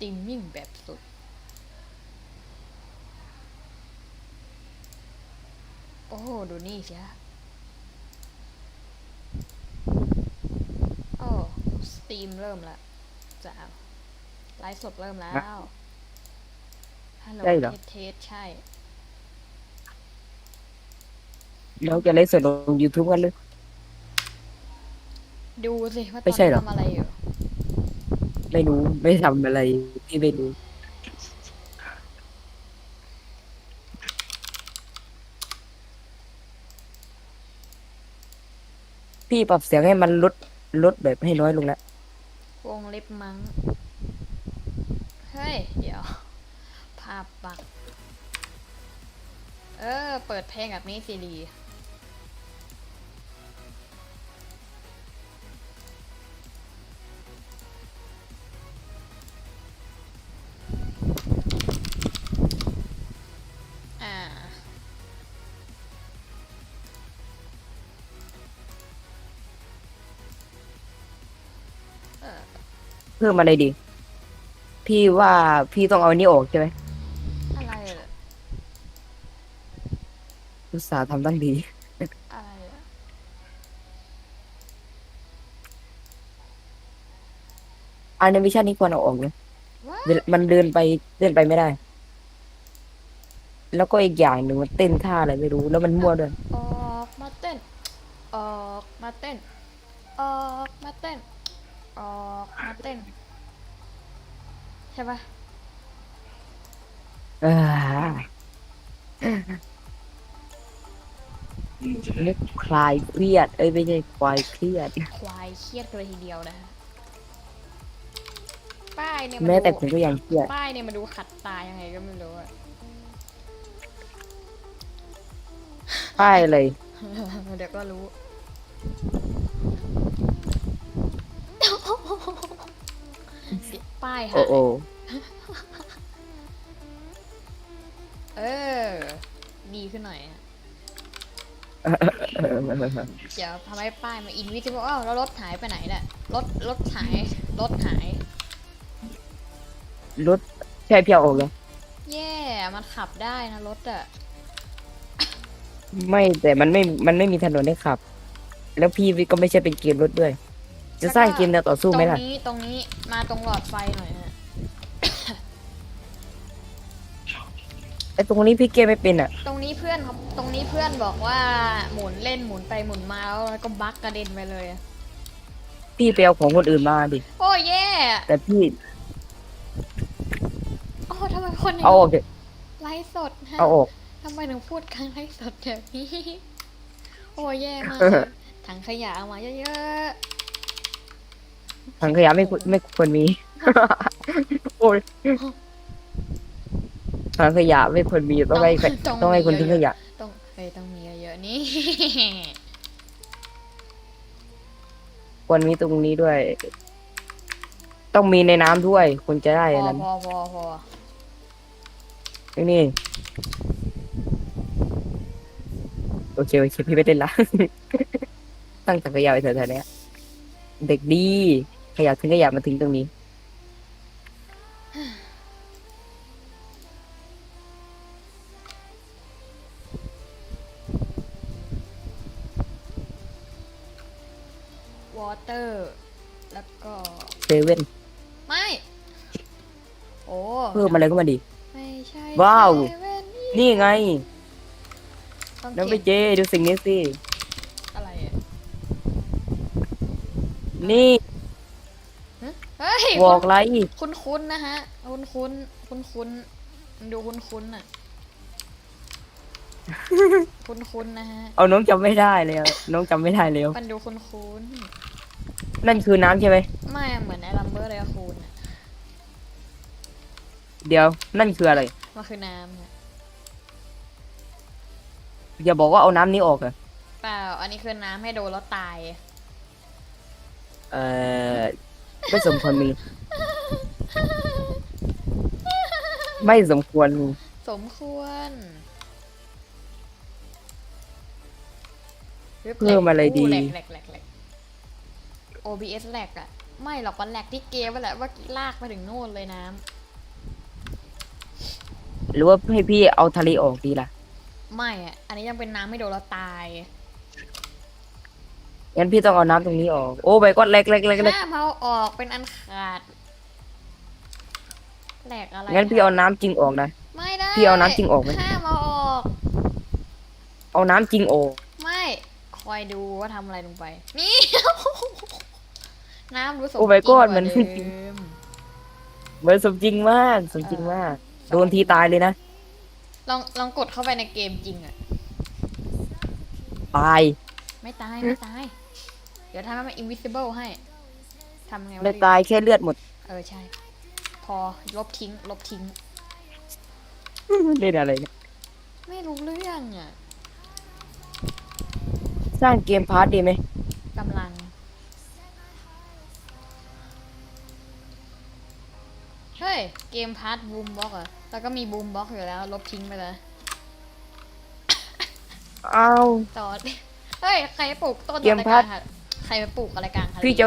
ตรีมมิ่งแบบสุดโอ้โหดูนี่สิฮะโอ้สตรีมเริ่มแล้วจ้าไลฟ์สดเริ่มแล้วฮัลโหลได้เหรอ เทสเทสใช่แล้วจะเล่นสดลง YouTube กันเลยดูสิว่าตไม่อนใช่นี้เหรอ ทำอะไรอยู่ ไม่รู้ไม่ทำอะไรพี่ไม่รู้พี่ปรับเสียงให้มันลดลดแบบให้น้อยลงแล้ววงเล็บมัง้ง เฮ้ย เดี๋ยว ภาพปัก เออ เปิดเพลงกับมิซีดี เพิ่มอะไรดี พี่ว่าพี่ต้องเอาอันนี้ออกใช่ไหมอะไรเหรออุตส่าห์ทำตั้งดี อะไรเหรอแอนิเมชันนี้ควรเอาออกเลยว้าเวลามันเดินไปเดินไปไม่ได้ แล้วก็อีกอย่างหนึ่งมันเต้นท่าอะไรไม่รู้ แล้วมันมั่วด้วยออกมาเต้น ออกมาเต้น ออกมาเต้น ออกมาเต้น ใช่ปะอ่านึกคลายเครียด เอ้ยไม่ใช่คลายเครียด ควายเครียดกันเลยทีเดียวนะฮะป้ายเนี่ยแม้มันแต่ดูผมก็ยังเครียด ป้ายเนี่ยมันดูขัดตายังไงก็ไม่รู้อะ ป้ายเลย เดี๋ยวก็รู้ ป้ายโอ้หายโอ้เออ ดีขึ้นหน่อยอะเออเดี๋ยวทำให้ป้ายมาอินวิจิบอ้าวแล้วรถหายไปไหนเนี่ยรถรถหายรถหาย รถใช่พี่เอาออกเลยแย่มันขับได้นะรถอะไม่แต่มันไม่มันไม่มีถนนให้ขับ แล้วพี่ก็ไม่ใช่เป็นเกมรถด้วย จะสร้างเกมแนวต่อตสู้รงไหมล่ะนี้ตรงนี้มาตรงหลอดไฟหน่อยฮะ ไอ้ตรงนี้พี่เกมไม่เป็นอะ ตรงนี้เพื่อนเขาตรงนี้เพื่อนบอกว่าหมุนเล่นหมุนไปหมุนมาแล้วก็บั๊กกระเด็นไปเลยอะพี่ไปเอาของคนอื่นมาดิ โอ้ยแย่แต่พี่โอ้ทำไมคนนี้เอาออกเถอะไลฟ์สดฮะเอาออก ทำไมถึงพูดครั้งไลฟ์สดแบบนี้ โอ้ยแย่มากเลยถังขยะเอามาเยอะ ถังขยะไม่ควรไม่ควรมี โอ้ยถังขยะไม่ควรมีๆต้องให้ใครต้องต้องให้คนมีทิ้งขเยอะยะๆต้องเอ้ยต้องมีเยอะๆนี่ ควรมีตรงนี้ด้วย ต้องมีในน้ำด้วยคุณจะได้พอันอนั้น พอพอพอนี่ โอเคโอเคพี่ไม่เต้นละ ตั้งถังขยะไปแถวๆเนี้ยเด็กดี ขยะทิ้งขยะมาทิ้งตรงนี้ วอเตอร์ แล้วก็ เซเว่นไม่ โอ้เพิ่มอะไรก็มาดิ ไม่ใช่ว้าว เซเว่นนี่ไง ต้องน้องเขีไปยนเจดูสิ่งนี้สิ อะไรอะนี่ เฮ้ยบอกไรคุ้นคุ้นๆนะฮะ คุ้นคุ้นคุ้นคุ้นๆมันดูคุ้นคุ้นๆอะคุ้นคุ้นๆนะฮะ เอาน้องจำไม่ได้เลยอะน้องจำไม่ได้แล้วมันดูคุ้นคุ้นนั่นคือน้ำใช่ไหมๆไม่อะเหมือนไอ้ลัมเบอร์เลยอะคูณอะเดี๋ยว นั่นคืออะไร มันคือน้ำอะอย่าบอกว่าเอาน้ำนี้ออกอะเปล่า อันนี้คือน้ำให้โดนแล้วตาย เออ ไม่สมควรมี ไม่สมควรมีสมควรเพิ่มอะไรดี แหลกแหลกแหลกแหลก OBS แหลกอะไม่หรอกมันแหลกที่เกมไปแหละว่าลากไปถึงโน่นเลยน้หรือว่าให้พี่เอาทะเลออกดีล่ะำไม่อะอันนี้ยังเป็นน้ำไม่โดนเราตาย งั้นพี่ต้องเอาน้ำตรงนี้ออก โอ้ใบก็เล็กเล็กเล็กเล็กห้ามเอาออกเป็นอันขาดแหลกอะไรงั้นพี่เอาน้ำจริงออกนะ ไม่ได้พี่เอาน้ำจริงออกไหมห้ามเอาออก เอาน้ำจริงออก ไม่คอยดูว่าทำอะไรลงไป นี่ น้ำรู้สมโอ้ my จริง god กว่ามันเดิขึ้นจริงเหมือนสมจริงมากสมจริงมาก โดนทีตายเลยนะ ลองลองกดเข้าไปในเกมจริงอะตาย ไม่ตาย ไม่ตาย เดี๋ยวทำให้มัน invisible ให้ทำไงวะไม่ตายแค่เลือดหมด เออใช่ พอลบทิ้ง ลบทิ้ง เล่นอะไรเนี่ยไม่รู้เรื่องอะสร้างเกมพาร์ทดีไหมกำลัง เฮ้ย เกมพาร์ทบูมบ็อกเหรอแล้วก็มีบูมบ็อกอยู่แล้ว ลบทิ้งไปเลยอ้าวต่อเฮ้ย ใครปลูกต้นเกมอะไรพาร์ทกลางทะ ใครไปปลูกอะไรกลางทะเลพี่จะ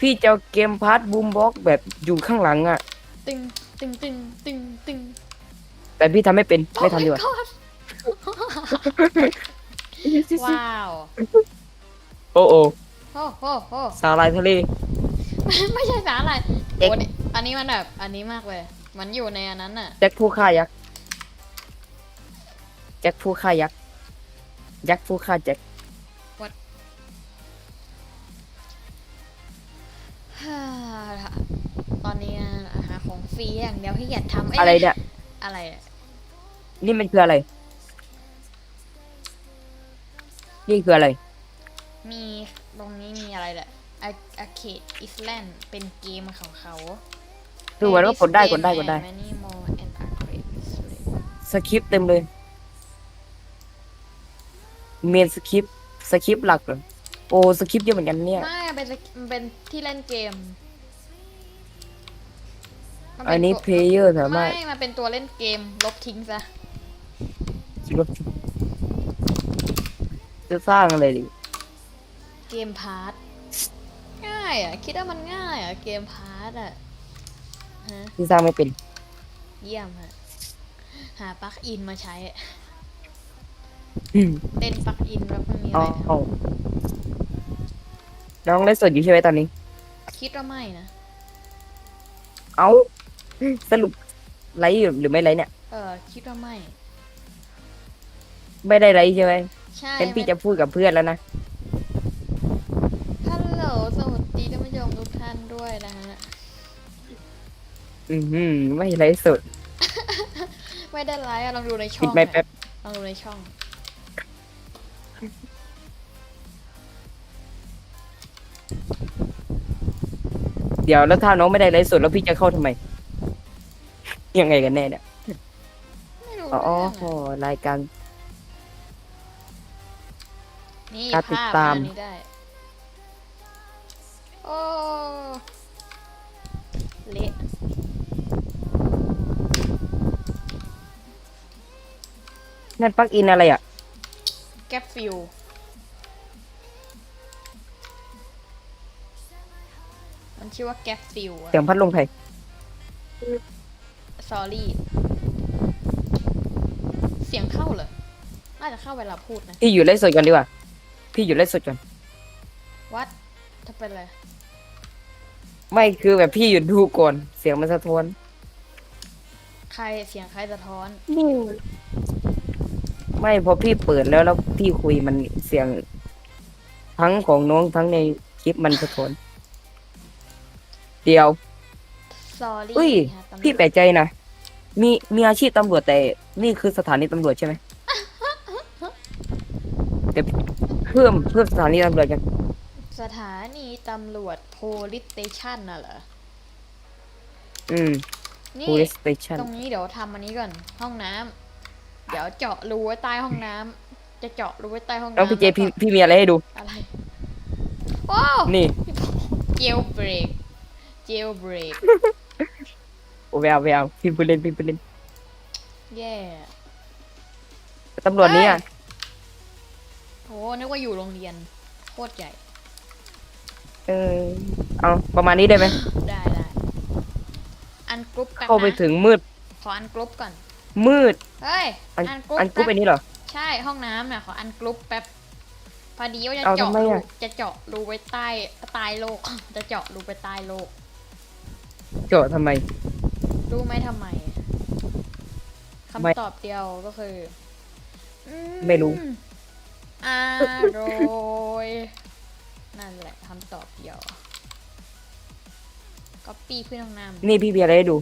พี่จะเอาเกมพาร์ทบูมบ็อกแบบอยู่ข้างหลังอะ ตึงตึงตึงตึงตึงแต่พี่ทำไม่เป็นไม่ทำดีกว่า Oh my god ว้าวโอ้โอ้โอ้โหโอ้สาลายทะเล ไม่ใช่สาหร่ายเอ็กโอ้นี่อันนี้มันแบบอันนี้มากเลย มันอยู่ในอันนั้นน่ะ แจ็คผู้ฆ่ายักษ์แจ็คผู้ฆ่ายักษ์ยักษ์ผู้ฆ่าแจ็ค ตอนนี้หาของฟรีอย่างเดียวที่อยากทำเยอะไรเนี่ย อะไรอะนี่มันคืออะไร นี่คืออะไร มีตรงนี้มีอะไรแหละอาเคดอิสแลนด์เป็นเกมของเขาดูเหมือนว่ากดได้กดได้กดได้ Many more and arcade Island สคริปต์เต็มเลย เมนสคริปต์สคริปต์หลักเหรอ โอ้สคริปต์เยอะเหมือนกันเนี่ยไม่มันเป็นมันเป็นที่เล่นเกมมัเป็อันนี้ตัวเพลเยอร์สามารถไม่มันเป็นตัวเล่นเกม ลบทิ้งซะลบจะสร้างอะไรดิเกมพาร์ทง่ายอะ คิดว่ามันง่ายอะ เกมพาร์ทอะฮะที่สร้างไม่เป็น เยี่ยมฮะหาปลั๊กอินมาใช้อืมเล่นปลั๊กอินแล้วมันมีอ๋อะอไรทอ๋อ น้องไลฟ์สดอยู่ใช่ไหมตอนนี้ำคิดว่าไม่นะ เอ้าสรุปไลฟ์อยู่หรือไม่ไลฟ์เนี่ย เออคิดว่าไม่ ไม่ได้ไลฟ์ใช่ไหมใช่งั้นพี่จะพูดกับเพื่อนแล้วนะ ฮัลโหลสวัสดีท่านผู้ชมทุกท่านด้วยนะฮะ อือหือไม่ไลฟ์สด ไม่ได้ไลฟ์อะลองดูในช่ปิอดงไม่อะแป๊บ ลองดูในช่อง เดี๋ยวแล้วถ้าน้องไม่ได้ไลฟ์สดแล้วพี่จะเข้าทำไม ยังไงกันแน่เนี่ยไม่รู้อ๋อเรื่องโหอะรายการ นี่การติดภาพตามอันนี้ได้โอ้เละนั่นปลั๊กอินอะไรอะ แกปฟิล ชื่อว่าแกปฟิลอะเสียงพัดลมใครสอรี่ เสียงเข้าเหรอน่าจะเข้าเวลาพูดนะ พี่อยู่ไลฟ์สดก่อนดีกว่า พี่อยู่ไลฟ์สดก่อน วัดถ้าเป็นอะไร ไม่คือแบบพี่หยุดดูก่อน เสียงมันสะท้อน ใครเสียงใครสะท้อนไม่พอพี่เปิดแล้วแล้วพี่คุยมันเสียง ทั้งของน้องทั้งในคลิปมันสะท้อน เดียว สอรี่อุ้ยฮะตำรวจพี่แปลกใจนะ มีมีอาชีพตำรวจแต่ นี่คือสถานีตำรวจใช่ไหมเดี๋ยวเพิ่มเพิ่มสถานีตำรวจกันสถานีตำรวจโพลิสเตชันน่ะเหรอ อืม นี่ police station ตรงนี้เดี๋ยวทำอันนี้ก่อน ห้องน้ำเดี๋ยวเจาะรูไว้ใต้ห้องน้ำจะเจาะรูไว้ใต้ห้องแล้วน้ำพี่เจแล้วก็พี่พี่มีอะไรให้ดู อะไรว้าวนี่เจลเบรก เจลเบรกโอ้แววแววพี่พูดเล่นพี่พูดเล่นแย่ตำรวจนี่อะโหนึกว่าอยู่โรงเรียน โคตรใหญ่ เออเอาประมาณนี้ได้ไหมได้ได้อันกรุ๊ปกันเข้าไปนะถึงมืดขออันกรุ๊ปก่อน มืดเฮ้ย อันอันกรุ๊ปอันกรุ๊ปแป๊อับนนี้เหรอ ใช่ห้องน้ำน่ะขออันกรุ๊ปแป๊บ พอดีว่าจะเอาเจาะทำไมรูอะ จะเจาะรูไว้ใต้ใต้โลก จะเจาะรูไปใต้โลก เจาะทำไม รู้ไหมทำไมไม่คำตอบเดียวก็คืออืไม่รู้ อร่อยนั่นแหละคำตอบเดียวก็ปี้เพื่อนห้องน้ำนี่พี่มีอะไรให้ดู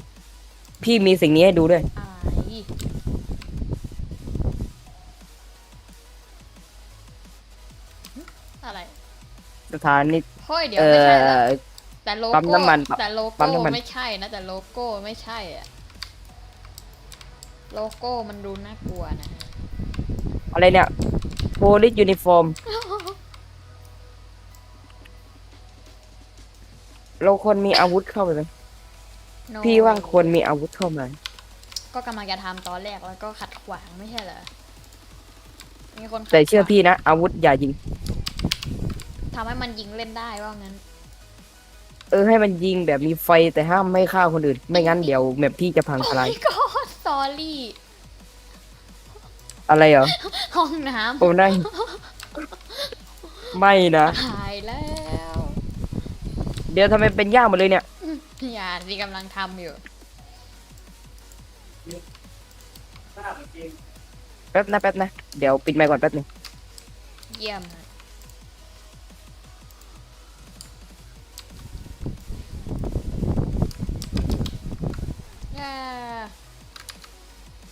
พี่มีสิ่งนี้ให้ดูด้วยอะไรหึอะไรสถานีเฮ้ยเดี๋ยวเอ่ไม่ใช่ละอ แต่โลปั๊มโก้น้ำมันแต่โลปั๊โก้มน้ำมัน ไม่ใช่นะแต่โลโก้ไม่ใช่อะโลโก้มันดูน่ากลัวนะฮะอะไรเนี่ย police uniform เราควรมีอาวุธเข้าไปไหม No พี่ว่าควรมีอาวุธเข้ามา ก็กำลังจะทำตอนแรกแล้วก็ขัดขวางไม่ใช่เหรอมีคนขัดแต่เชื่อขวางพี่นะอาวุธอย่ายิง ทำให้มันยิงเล่นได้ว่างั้น เออให้มันยิงแบบมีไฟแต่ห้ามไม่ฆ่าคนอื่น ไม่งั้นเดี๋ยวแมพพี่จะพังทลายโอ้ my god sorry อะไรเหรอห้องน้โอ้ได้ไม่นะำหายแล้ว เดี๋ยวทำไมเป็นย่าหมดเลยเนี่ย อย่าที่กำลังทำอยู่แป๊บนะแป๊บนะ เดี๋ยวปิดไมค์ก่อนแป๊บหนึงเยี่ยมฮะ ย่า